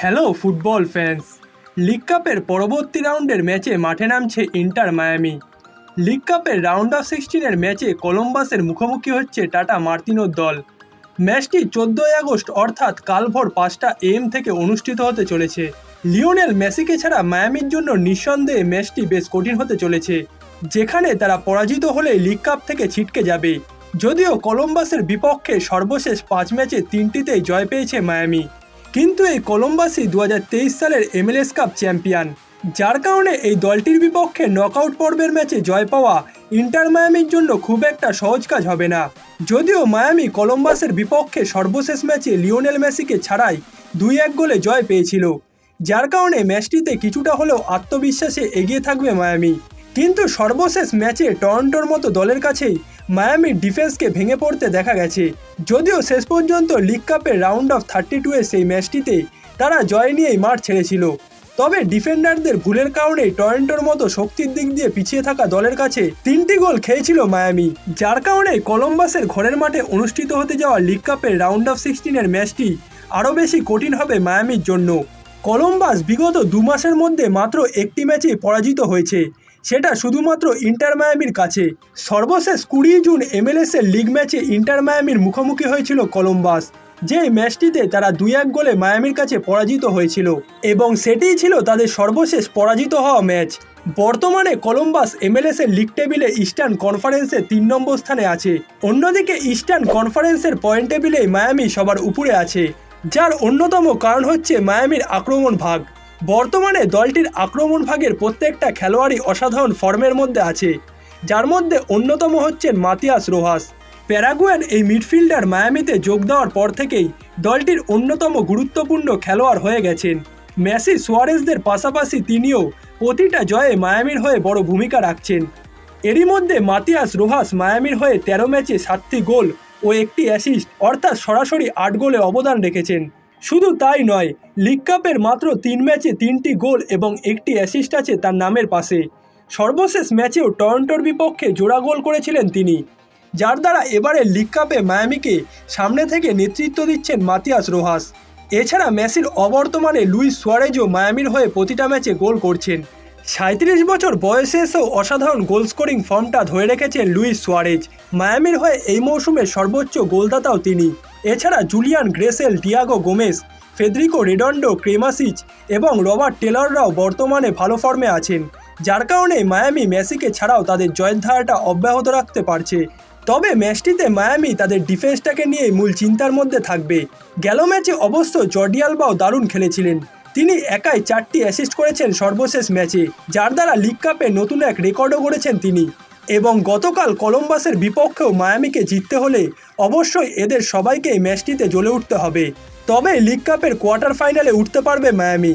Hello football fans league কাপের পরবর্তী রাউন্ডের ম্যাচে মাঠে নামছে ইন্টার মায়ামি লিগ কাপের রাউন্ড অফ সিক্সটিনের ম্যাচে কলম্বাসের মুখোমুখি হচ্ছে টাটা মার্তিনোর দল। ম্যাচটি চোদ্দোই আগস্ট, অর্থাৎ কাল ভোর পাঁচটা এম থেকে অনুষ্ঠিত হতে চলেছে। লিওনেল মেসিকে ছাড়া মায়ামির জন্য নিঃসন্দেহে ম্যাচটি বেশ কঠিন হতে চলেছে, যেখানে তারা পরাজিত হলে লিগ কাপ থেকে ছিটকে যাবে। যদিও কলম্বাসের বিপক্ষে সর্বশেষ পাঁচ ম্যাচে তিনটিতেই জয় পেয়েছে মায়ামি কিন্তু এই কলম্বাসই দু সালের এমএলএস কাপ চ্যাম্পিয়ন। যার কারণে এই দলটির বিপক্ষে নকআউট পর্বের ম্যাচে জয় পাওয়া ইন্টার মায়ামির জন্য খুব একটা সহজ কাজ হবে না। যদিও মায়ামি কলম্বাসের বিপক্ষে সর্বশেষ ম্যাচে লিওনেল মেসিকে ছাড়াই দুই এক গোলে জয় পেয়েছিল। যার কারণে ম্যাচটিতে কিছুটা হলেও আত্মবিশ্বাসে এগিয়ে থাকবে মায়ামি। কিন্তু সর্বশেষ ম্যাচে টরন্টোর মতো দলের কাছেই মায়ামির ডিফেন্সকে ভেঙে পড়তে দেখা গেছে। যদিও শেষ পর্যন্ত লিগ কাপের রাউন্ড অফ থার্টি টু সেই ম্যাচটিতে তারা জয় নিয়েই মাঠ ছেড়েছিল। তবে ডিফেন্ডারদের ভুলের কারণেই টরেন্টোর মতো শক্তির দিক দিয়ে পিছিয়ে থাকা দলের কাছে তিনটি গোল খেয়েছিল মায়ামি, যার কারণে কলম্বাসের ঘরের মাঠে অনুষ্ঠিত হতে যাওয়া লিগ কাপের রাউন্ড অফ সিক্সটিনের ম্যাচটি আরও বেশি কঠিন হবে মায়ামির জন্য। কলম্বাস বিগত দু মাসের মধ্যে মাত্র একটি ম্যাচে পরাজিত হয়েছে। সেটা শুধুমাত্র ইন্টার মায়ামির কাছে। সর্বশেষ কুড়ি জুন এমএলএস এর লিগ ম্যাচে ইন্টার মায়ামির মুখোমুখি হয়েছিল কলম্বাস, যে ম্যাচটিতে তারা দুই এক গোলে মায়ামির কাছে পরাজিত হয়েছিল। এবং সেটিই ছিল তাদের সর্বশেষ পরাজিত হওয়া ম্যাচ। বর্তমানে কলম্বাস এমএলএস এর লিগ টেবিলে ইস্টার্ন কনফারেন্সে তিন নম্বর স্থানে আছে। অন্যদিকে ইস্টার্ন কনফারেন্সের পয়েন্ট টেবিলে মায়ামি সবার উপরে আছে, যার অন্যতম কারণ হচ্ছে মায়ামির আক্রমণ ভাগ। বর্তমানে দলটির আক্রমণ ভাগের প্রত্যেকটা খেলোয়াড়ই অসাধারণ ফর্মের মধ্যে আছে। যার মধ্যে অন্যতম হচ্ছেন মাতিয়াস রোহাস। প্যারাগুয়ান এই মিডফিল্ডার মায়ামিতে যোগ দেওয়ার পর থেকেই দলটির অন্যতম গুরুত্বপূর্ণ খেলোয়াড় হয়ে গেছেন। মেসি সোয়ারেসদের পাশাপাশি তিনিও প্রতিটা জয়ে মায়ামির হয়ে বড় ভূমিকা রাখছেন। এরই মধ্যে মাতিয়াস রোহাস মায়ামির হয়ে তেরো ম্যাচে সাতটি গোল ও একটি অ্যাসিস্ট অর্থাৎ সরাসরি আট গোলে অবদান রেখেছেন। শুধু তাই নয় লিগ কাপের মাত্র তিন ম্যাচে তিনটি গোল এবং একটি অ্যাসিস্ট আছে তার নামের পাশে। সর্বশেষ ম্যাচেও টরন্টোর বিপক্ষে জোড়া গোল করেছিলেন তিনি। যার দ্বারা এবারে লিগ কাপে মায়ামিকে সামনে থেকে নেতৃত্ব দিচ্ছেন মাতিয়াস রোহাস। এছাড়া মেসির অবর্তমানে লুইস সোয়ারেজও মায়ামির হয়ে প্রতিটা ম্যাচে গোল করছেন। সাঁত্রিশ বছর বয়সে এসেও অসাধারণ গোল স্কোরিং ফর্মটা ধরে রেখেছেন লুইস সোয়ারেজ। মায়ামির হয়ে এই মৌসুমে সর্বোচ্চ গোলদাতাও তিনি। এছাড়া Julian Gressel, Diego Gomez Federico Redondo, Cremaschi এবং রবার্ট টেলররাও বর্তমানে ভালো ফর্মে আছেন, যার কারণে মায়ামি মেসিকে ছাড়াও তাদের জয়ের ধারাটা অব্যাহত রাখতে পারছে। তবে ম্যাচটিতে মায়ামি তাদের ডিফেন্সটাকে নিয়ে মূল চিন্তার মধ্যে থাকবে। গেল ম্যাচে অবশ্য জর্ডিয়ালবাও দারুণ খেলেছিলেন। তিনি একাই চারটি অ্যাসিস্ট করেছেন সর্বশেষ ম্যাচে, যার দ্বারা লিগ কাপে নতুন এক রেকর্ডও গড়েছেন তিনি। এবং গতকাল কলম্বাসের বিপক্ষেও মায়ামিকে জিততে হলে অবশ্যই এদের সবাইকে ম্যাচটিতে জ্বলে উঠতে হবে। তবে লিগ কাপের কোয়ার্টার ফাইনালে উঠতে পারবে মায়ামি।